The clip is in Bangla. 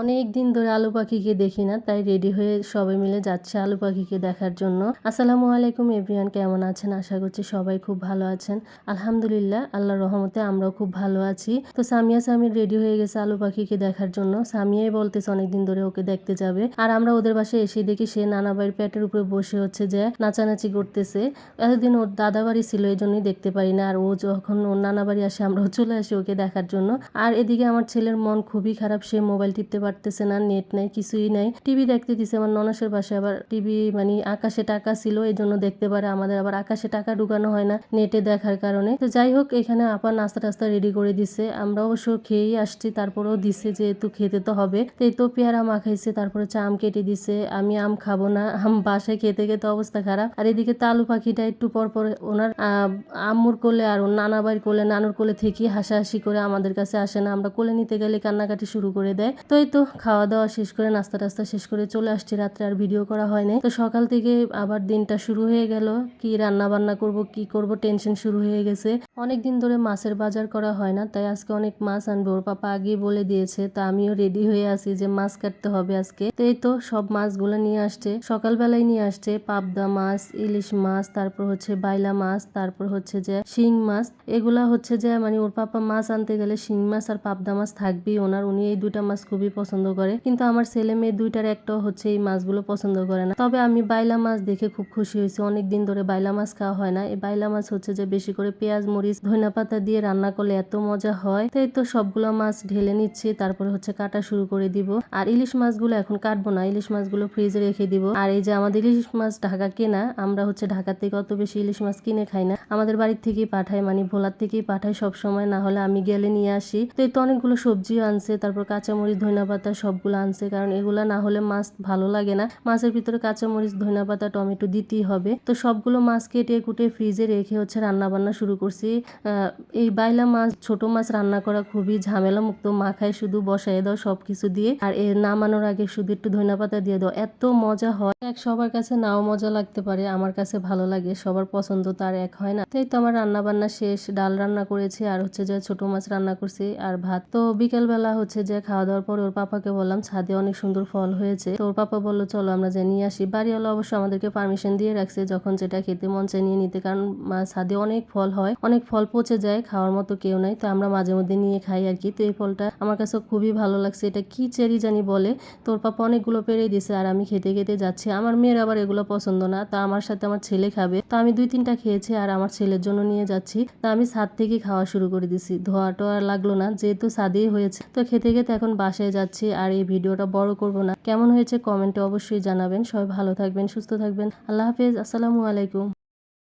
অনেক দিন ধরে আলু পাখিকে দেখি না, তাই রেডি হয়ে সবাই মিলে যাচ্ছে আলু পাখিকে দেখার জন্য। আসসালামু আলাইকুম এভরিয়ান, কেমন আছেন? আশা করছি সবাই খুব ভালো আছেন। আলহামদুলিল্লাহ আল্লাহ রহমতে আমরাও খুব ভালো আছি। তো সামিয়া সামির রেডি হয়ে গেছে আলু পাখিকে দেখার জন্য। সামিয়াই বলতেছে অনেকদিন ধরে ওকে দেখতে যাবে। আর আমরা ওদের বাসায় এসে দেখি সে নানা বাড়ির পেটের উপরে বসে হচ্ছে যে নাচানাচি করতেছে। এতদিন ওর দাদা বাড়ি ছিল, এই জন্যই দেখতে পারি না। আর ও যখন ওর নানা বাড়ি আসে, আমরাও চলে আসি ওকে দেখার জন্য। আর এদিকে আমার ছেলের মন খুবই খারাপ, সে মোবাইল টিপতে পারতেছে না নেট নাই, কিছুই নাই। টিভি দেখতে দিছে, আমার ননসের বাসায় আবার টিভি মানে আকাশে টাকা ছিল এই জন্য দেখতে পারে আমাদের আবার আকাশে টাকা ঢুকানো হয় না নেটে দেখার কারণে। তো যাই হোক, এখানে আপা নাস্তা টাস্তা রেডি করে দিছে। আমরা অবশ্য খেয়েই আসছি, তারপরেও দিছে যেহেতু খেতে তো হবে। তো এই তো পেয়ারা মাখাইছে তারপরে চা আম কেটে দিছে। আমি আম খাব না, আম বাসায় খেতে খেতে অবস্থা খারাপ। আর এদিকে তালু পাখিটা একটু পর পর ওনার আম্মুর কোলে আর ওর নানা বাড়ির কোলে, নানুর কোলে থেকে হাসাহাসি করে আমাদের কাছে আসে না। আমরা কোলে নিতে গেলে কান্নাকাটি শুরু করে দেয়। তো এই তো খাওয়া দাওয়া শেষ করে নাস্তা টাস্তা শেষ করে চলে আসছি। রাত্রে আর ভিডিও করা হয়নি তো সকাল থেকে আবার দিনটা শুরু হয়ে গেল। কি রান্না বান্না করব, কি করব টেনশন শুরু হয়ে গেছে। অনেক দিন ধরে মাছের বাজার করা হয় না, তাই আজকে অনেক মাছ আনবে। ওর পাপা আগেই বলে দিয়েছে, তা আমিও রেডি হয়ে আছি যে মাছ কাটতে হবে আজকে। তো এই তো সব মাছগুলো নিয়ে আসছে। সকালবেলায় নিয়ে আসছে পাবদা মাছ, ইলিশ মাছ, তারপর হচ্ছে বাইলা মাছ, তারপর হচ্ছে যে শিং মাছ। এগুলা হচ্ছে যে মানে ওর পাপা মাছ আনতে গেলে শিং মাছ আর পাবদা মাছ থাকবেই ওনার। উনি এই দুটা মাছ খুবই পছন্দ করে। কিন্তু আমার ছেলে মেয়ে দুইটার একটাও হচ্ছে এই মাছগুলো পছন্দ করে না। তবে আমি বাইলা মাছ দেখে খুব খুশি হয়েছি। অনেক দিন ধরে বাইলা মাছ খাওয়া হয় না। এই বাইলা মাছ হচ্ছে যে বেশি করে পেঁয়াজ, মরিচ ধনিয়া পাতা দিয়ে রান্না করলে এত মজা হয়। তো এই তো সবগুলো মাছ ঢেলে নিচ্ছি। তারপরে হচ্ছে কাটা শুরু করে দিব। আর ইলিশ মাছগুলো এখন কাটবো না। ইলিশ মাছগুলো ফ্রিজে রেখে দিব। আর এই যে আমাদের ইলিশ মাছ ঢাকা কেনা, আমরা হচ্ছে ঢাকা থেকে অত বেশি ইলিশ মাছ কিনে খাই না। আমাদের বাড়ির থেকেই পাঠায় মানে ভোলার থেকেই পাঠায় সব সময় না হলে আমি গেলে নিয়ে আসি। তো এই তো অনেকগুলো সবজিও আনছে। তারপর কাঁচামরিচ ধনিয়া পাতা সবগুলো আনছে, কারণ এগুলা না হলে মাছ ভালো লাগে না। মাছের ভিতরে কাঁচামরিচ ধনিয়া পাতা টমেটো দিতেই হবে। তো সবগুলো মাছ কেটে কুটে ফ্রিজে রেখে হচ্ছে রান্না বান্না শুরু করছি। এই বাইলা মাছ, ছোট মাছ রান্না করা খুবই ঝামেলা মুক্ত মাখায় শুধু বসায় দাও সবকিছু দিয়ে, আর এ নামানোর আগে শুধু একটু ধনিয়া পাতা দিয়ে দাও। এত মজা হয়। এক সবার কাছে নাও মজা লাগতে পারে, আমার কাছে ভালো লাগে, সবার পছন্দ তার এক হয় না। তাই তো আমার রান্না বান্না শেষ, ডাল রান্না করেছি, আর হচ্ছে যে ছোট মাছ রান্না করছি আর ভাত। তো বিকেল বেলা হচ্ছে যে খাওয়া দাওয়ার পর ওর পাপাকে বললাম, ছাদে অনেক সুন্দর ফল হয়েছে। তো ওর পাপা বলল, চলো আমরা যে নিয়ে আসি। বাড়িওয়ালা অবশ্য আমাদেরকে পারমিশন দিয়ে রাখছে যখন যেটা খেতে মন চায় নিয়ে নিতে, কারণ ছাদে অনেক ফল হয়, অনেক ফল পচে যায়, খাওয়ার মতো কেউ নাই, তো আমরা মাঝে মধ্যে নিয়ে খাই আর কি। তো এই ফলটা আমার কাছে খুবই ভালো লাগছে, এটা কি চেরি জানি বলে। তোর পাপা অনেকগুলো পেরে দিছে আর আমি খেতে খেতে যাচ্ছি। আমার মেয়ের আবার এগুলো পছন্দ না, তা আমার সাথে আমার ছেলে খাবে। তো আমি দুই তিনটা খেয়েছি আর আমার ছেলের জন্য নিয়ে যাচ্ছি। তা আমি ছাদ থেকে খাওয়া শুরু করে দিছি ধোয়া টোয়া লাগল না, যেহেতু ছাদেই হয়েছে। তো খেতে খেতে এখন বাসায় যাচ্ছি আর এই ভিডিওটা বড় করব না। কেমন হয়েছে কমেন্টে অবশ্যই জানাবেন। সবাই ভালো থাকবেন, সুস্থ থাকবেন। আল্লাহ হাফেজ। আসসালামু আলাইকুম।